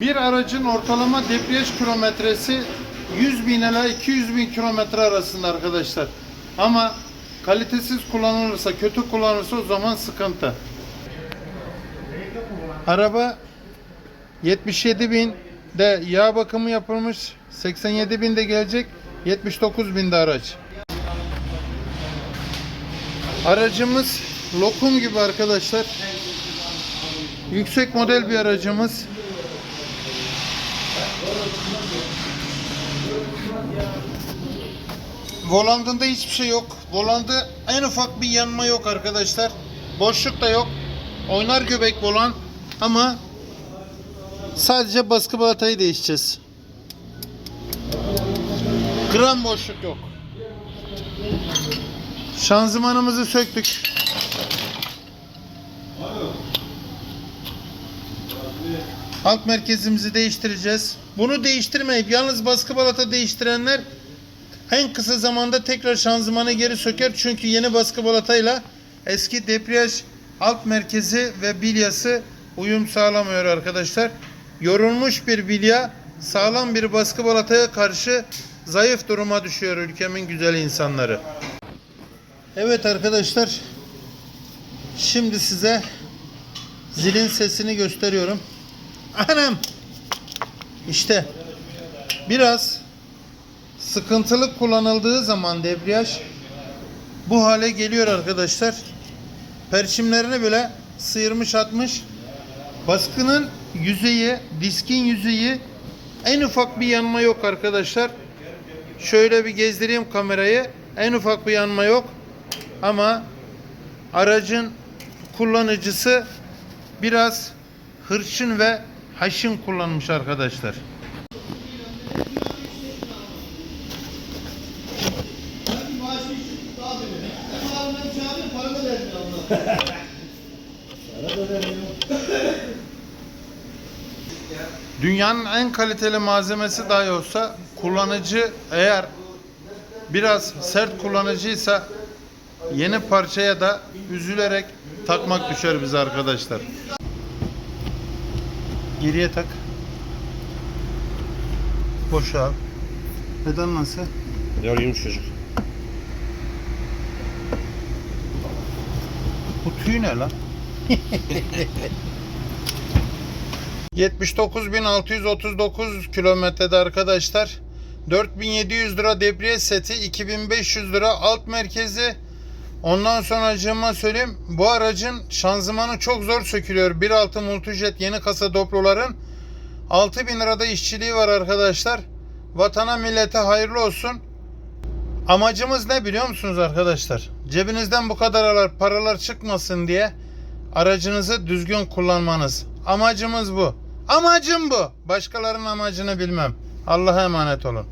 Bir aracın ortalama debriyaj kilometresi 100 bin ila 200 bin kilometre arasında arkadaşlar. Ama kalitesiz kullanılırsa, kötü kullanılırsa o zaman sıkıntı. Araba 77 bin de yağ bakımı yapılmış. 87 bin de gelecek. 79 bin de araç. Aracımız lokum gibi arkadaşlar. Yüksek model bir aracımız. Volandında hiçbir şey yok. Volanda en ufak bir yanma yok arkadaşlar. Boşluk da yok. Oynar göbek volan ama sadece baskı balatayı değişeceğiz. Gram boşluk yok. Şanzımanımızı söktük. Alt merkezimizi değiştireceğiz. Bunu değiştirmeyip yalnız baskı balata değiştirenler en kısa zamanda tekrar şanzımanı geri söker. Çünkü yeni baskı balatayla eski debriyaj alt merkezi ve bilyası uyum sağlamıyor arkadaşlar. Yorulmuş bir bilya sağlam bir baskı balataya karşı zayıf duruma düşüyor ülkemin güzel insanları. Evet arkadaşlar. Şimdi size zilin sesini gösteriyorum. Anam. İşte biraz sıkıntılı kullanıldığı zaman debriyaj bu hale geliyor arkadaşlar. Perçimlerini bile sıyırmış atmış. Baskının yüzeyi, diskin yüzeyi en ufak bir yanma yok arkadaşlar. Şöyle bir gezdireyim kamerayı. En ufak bir yanma yok. Ama aracın kullanıcısı biraz hırçın ve haşin kullanmış arkadaşlar. Dünyanın en kaliteli malzemesi dahi olsa kullanıcı eğer biraz sert kullanıcıysa yeni parçaya da üzülerek takmak düşer bize arkadaşlar. Geriye tak. Boşa. Pedal nasıl? Ya yumuşacık. Bu tüy ne lan? 79.639 kilometrede arkadaşlar 4700 lira debriyaj seti 2500 lira alt merkezi ondan sonra acıma söyleyeyim bu aracın şanzımanı çok zor sökülüyor 1.6 multijet yeni kasa Doblo'ların 6000 lirada işçiliği var arkadaşlar vatana millete hayırlı olsun Amacımız ne biliyor musunuz arkadaşlar? Cebinizden bu kadar paralar çıkmasın diye aracınızı düzgün kullanmanız. Amacımız bu. Amacım bu. Başkalarının amacını bilmem. Allah'a emanet olun.